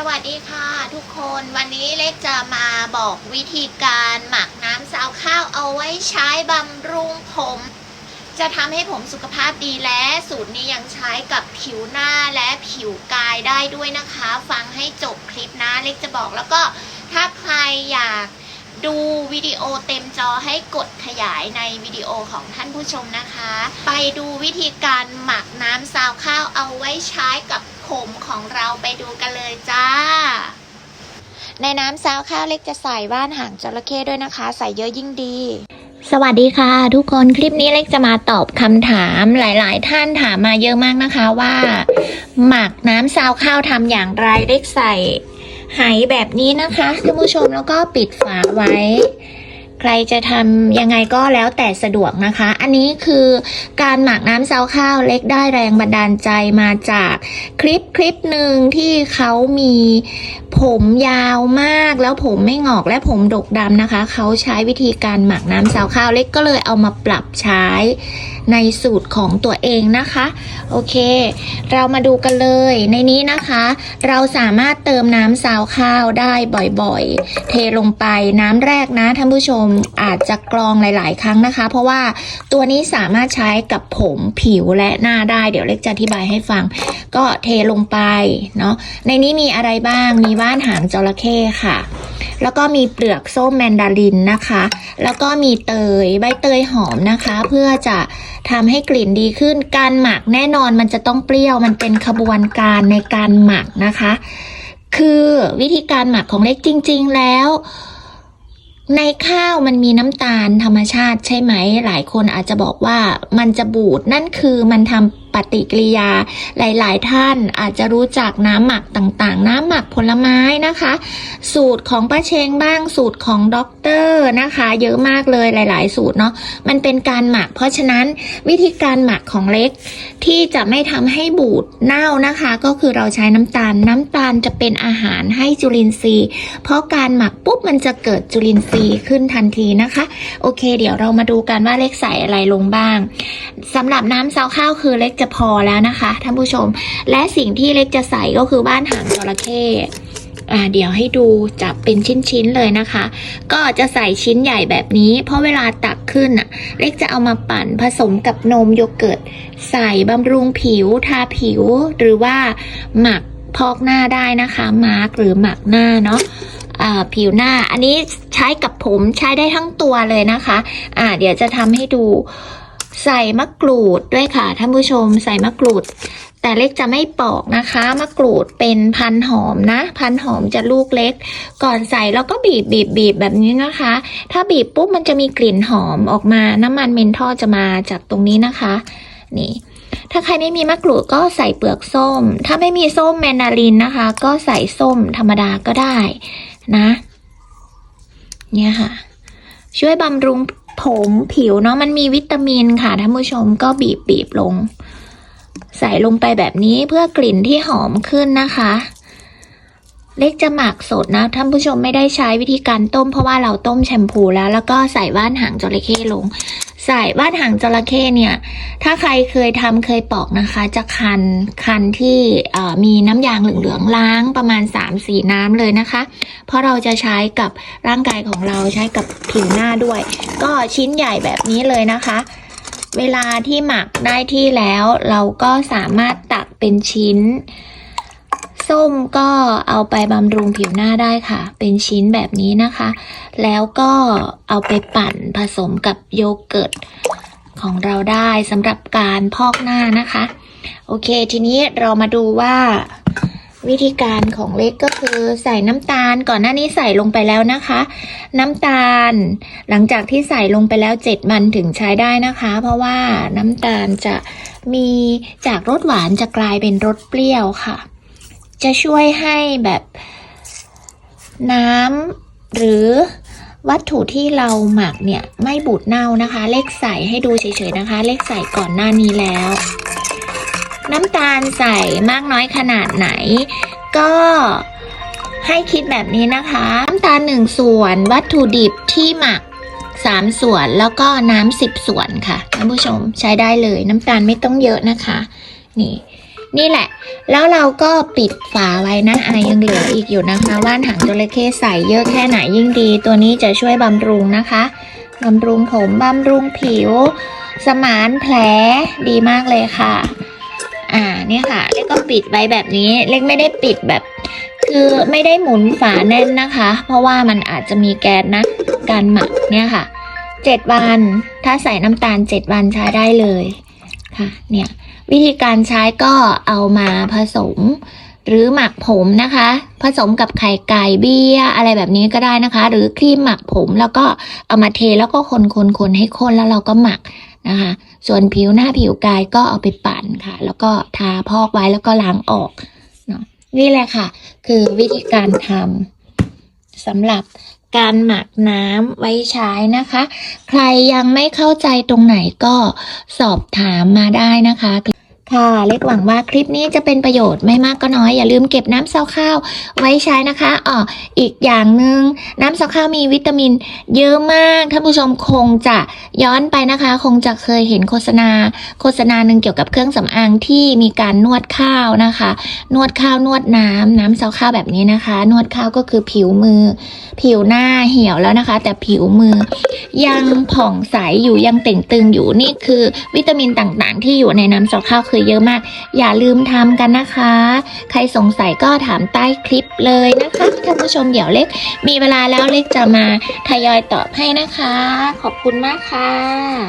สวัสดีค่ะทุกคนวันนี้เล็กจะมาบอกวิธีการหมักน้ำซาวข้าวเอาไว้ใช้บำรุงผม จะทำให้ผมสุขภาพดีและสูตรนี้ยังใช้กับผิวหน้าและผิวกายได้ด้วยนะคะ ฟังให้จบคลิปนะเล็กจะบอกแล้วก็ถ้าใครอยากดูวิดีโอเต็มจอให้กดขยายในวิดีโอของท่านผู้ชมนะคะ ไปดูวิธีการหมักน้ำซาวข้าวเอาไว้ใช้กับ ผมของเราไปดูกันเลยจ้า ในน้ำซาวข้าวเล็กจะใส่ว่านหางจระเข้ด้วยนะคะ ใส่เยอะยิ่งดี สวัสดีค่ะ ทุกคนคลิปนี้เล็กจะมาตอบคำถามหลาย ๆ ท่านถามมาเยอะมากนะคะว่า หมักน้ำซาวข้าวทำอย่างไรเล็กใส่ไหแบบนี้นะคะท่านผู้ชมแล้วก็ปิดฝาไว้ ใครจะทำยังไงก็แล้วแต่สะดวกนะคะ อันนี้คือการหมักน้ำซาวข้าวเล็กได้แรงบันดาลใจมาจากคลิปคลิปหนึ่งที่เขามีผมยาวมากแล้วผมไม่งอกและผมดกดำนะคะ เขาใช้วิธีการหมักน้ำซาวข้าวเล็กก็เลยเอามาปรับใช้ ในสูตรของตัวเองนะคะ โอเค เรามาดูกันเลยในนี้นะคะ เราสามารถเติมน้ำซาวข้าวได้บ่อยๆ เทลงไปน้ำแรกนะท่านผู้ชมอาจจะกรองหลาย ๆ ครั้งนะคะ เพราะว่าตัวนี้สามารถใช้กับผมผิวและหน้าได้เดี๋ยวเล็กจะอธิบายให้ฟัง ก็เทลงไปเนาะในนี้มีอะไรบ้างมีว่านหางจระเข้ค่ะ แล้วก็มีเปลือกส้มแมนดารินนะคะ แล้วก็มีเตยใบเตยหอมนะคะ เพื่อจะทำให้กลิ่นดีขึ้น การหมักแน่นอนมันจะต้องเปรี้ยว มันเป็นขบวนการในการหมักนะคะ คือวิธีการหมักของเล็กจริง ๆ แล้วในข้าวมันมีน้ำตาลธรรมชาติใช่ไหม หลายคนอาจจะบอกว่ามันจะบูดนั่นคือมันทำ ปฏิกิริยา หลาย ๆ ท่านอาจจะรู้จักน้ำหมักต่างๆ น้ำหมักผลไม้นะคะ สูตรของป้าเชงบ้างสูตรของด็อกเตอร์นะคะ เยอะมากเลยหลาย ๆ สูตรเนาะมันเป็นการหมัก เพราะฉะนั้นวิธีการหมักของเล็กที่จะไม่ทำให้บูดเน่านะคะ ก็คือเราใช้น้ำตาล น้ำตาลจะเป็นอาหารให้จุลินทรีย์ เพราะการหมักปุ๊บมันจะเกิดจุลินทรีย์ขึ้นทันทีนะคะ โอเค เดี๋ยวเรามาดูกันว่าเล็กใส่อะไรลงบ้างสำหรับน้ำซาวข้าวคือเล็กจะพอแล้วนะคะท่านผู้ชม และสิ่งที่เล็กจะใส่ก็คือบ้านหางจระเข้อ่าเดี๋ยวให้ดูจับเป็นชิ้นๆเลยนะคะ ก็จะใส่ชิ้นใหญ่แบบนี้ เพราะเวลาตักขึ้นอะ เล็กจะเอามาปั่นผสมกับนมโยเกิร์ต ใส่บำรุงผิว ทาผิว หรือว่าหมักพอกหน้าได้นะคะ มาร์กหรือหมักหน้าเนาะอ่าผิวหน้า อันนี้ใช้กับผมใช้ได้ทั้งตัวเลยนะคะ อ่า เดี๋ยวจะทำให้ดู ใส่มะกรูดด้วยค่ะท่านผู้ชมใส่มะกรูด แต่เล็กจะไม่ปอกนะคะมะกรูดเป็นพันหอมนะ พันหอมจะลูกเล็ก ก่อนใส่แล้วก็บีบบีบบีบแบบนี้นะคะ ถ้าบีบปุ๊บมันจะมีกลิ่นหอมออกมาน้ำมันเมนทอลจะมาจากตรงนี้นะคะนี่ถ้าใครไม่มีมะกรูดก็ใส่เปลือกส้ม ถ้าไม่มีส้มแมนดารินนะคะ ก็ใส่ส้มธรรมดาก็ได้นะ เนี่ยค่ะ ช่วยบำรุง ผมผิวเนาะมันมีวิตามินค่ะท่านผู้ชมก็บีบบีบลง ใส่ลงไปแบบนี้เพื่อกลิ่นที่หอมขึ้นนะคะ เล็กจะหมักสดนะท่านผู้ชมไม่ได้ใช้วิธีการต้มเพราะว่าเราต้มแชมพูแล้ว แล้วก็ใส่ว่านหางจระเข้ลง ใส่ว่านหางจระเข้เนี่ย ถ้าใครเคยทำเคยปอกนะคะ จะคันคันที่มีน้ำยางเหลืองๆล้างประมาณ 3-4 น้ำเลยนะคะ เพราะเราจะใช้กับร่างกายของเราใช้กับผิวหน้าด้วย ก็ชิ้นใหญ่แบบนี้เลยนะคะ เวลาที่หมักได้ที่แล้วเราก็สามารถตักเป็นชิ้น ส้มก็เอาไปบำรุงผิวหน้าได้ค่ะ เป็นชิ้นแบบนี้นะคะ แล้วก็เอาไปปั่นผสมกับโยเกิร์ตของเราได้สำหรับการพอกหน้านะคะ โอเค ทีนี้เรามาดูว่า วิธีการของเล็กก็คือใส่น้ำตาลก่อนหน้านี้ใส่ลงไปแล้วนะคะ น้ำตาล หลังจากที่ใส่ลงไปแล้วเจ็ดวันถึงใช้ได้นะคะ เพราะว่าน้ำตาลจะมีจากรสหวานจะกลายเป็นรสเปรี้ยวค่ะ จะช่วยให้แบบน้ำหรือวัตถุที่เราหมักเนี่ยไม่บูดเน่านะคะ เลขใส่ให้ดูเฉยๆนะคะ เลขใส่ก่อนหน้านี้แล้ว น้ำตาลใส่มากน้อยขนาดไหน ก็ให้คิดแบบนี้นะคะ น้ำตาลหนึ่งส่วนวัตถุดิบที่หมักสามส่วนแล้วก็น้ำสิบส่วนค่ะท่านผู้ชมใช้ได้เลยน้ำตาลไม่ต้องเยอะนะคะ นี่ นี่แหละ แล้วเราก็ปิดฝาไว้นะอะยังเหลืออีกอยู่นะคะ ว่านหางจระเข้ใส่เยอะแค่ไหนยิ่งดี ตัวนี้จะช่วยบำรุงนะคะบำรุงผมบำรุงผิว สมานแผลดีมากเลยค่ะ อ่าเนี่ยค่ะ เล็กก็ปิดไว้แบบนี้ เล็กไม่ได้ปิดแบบ คือไม่ได้หมุนฝาแน่นนะคะ เพราะว่ามันอาจจะมีแก๊สนะ การหมักเนี่ยค่ะเจ็ดวัน ถ้าใส่น้ำตาลเจ็ดวันใช้ได้เลยค่ะ เนี่ย วิธีการใช้ก็เอามาผสมหรือหมักผมนะคะ ผสมกับไข่ไก่เบี้ยอะไรแบบนี้ก็ได้นะคะ หรือครีมหมักผมแล้วก็เอามาเทแล้วก็คนคนคนให้ข้นแล้วเราก็หมักนะคะ ส่วนผิวหน้าผิวกายก็เอาไปปั่นค่ะ แล้วก็ทาพอกไว้แล้วก็ล้างออกเนาะนี่แหละค่ะ คือวิธีการทำ สำหรับการหมักน้ำไว้ใช้นะคะ ใครยังไม่เข้าใจตรงไหนก็สอบถามมาได้นะคะ ค่ะ เล็กหวังว่าคลิปนี้จะเป็นประโยชน์ไม่มากก็น้อย อย่าลืมเก็บน้ำเซาข้าวไว้ใช้นะคะอ๋ออีกอย่างหนึ่งน้ำเซาข้าวมีวิตามิน เยอะมากท่านผู้ชมคงจะย้อนไปนะคะ คงจะเคยเห็นโฆษณา โฆษณาหนึ่งเกี่ยวกับเครื่องสำอางที่มีการนวดข้าวนะคะ นวดข้าวนวดน้ำน้ำเซาข้าวแบบนี้นะคะ นวดข้าวก็คือผิวมือ ผิวหน้าเหี่ยวแล้วนะคะ แต่ผิวมือ ยังผ่องใสอยู่ยังเต่งตึงอยู่นี่คือ วิตามินต่างๆ ที่อยู่ในน้ำเสาข้าวคือคือเยอะมาก อย่าลืมทำกันนะคะ ใครสงสัยก็ถามใต้คลิปเลยนะคะท่านผู้ชมเดี๋ยวเล็ก มีเวลาแล้วเล็กจะมาทยอยตอบให้นะคะ ขอบคุณมากค่ะ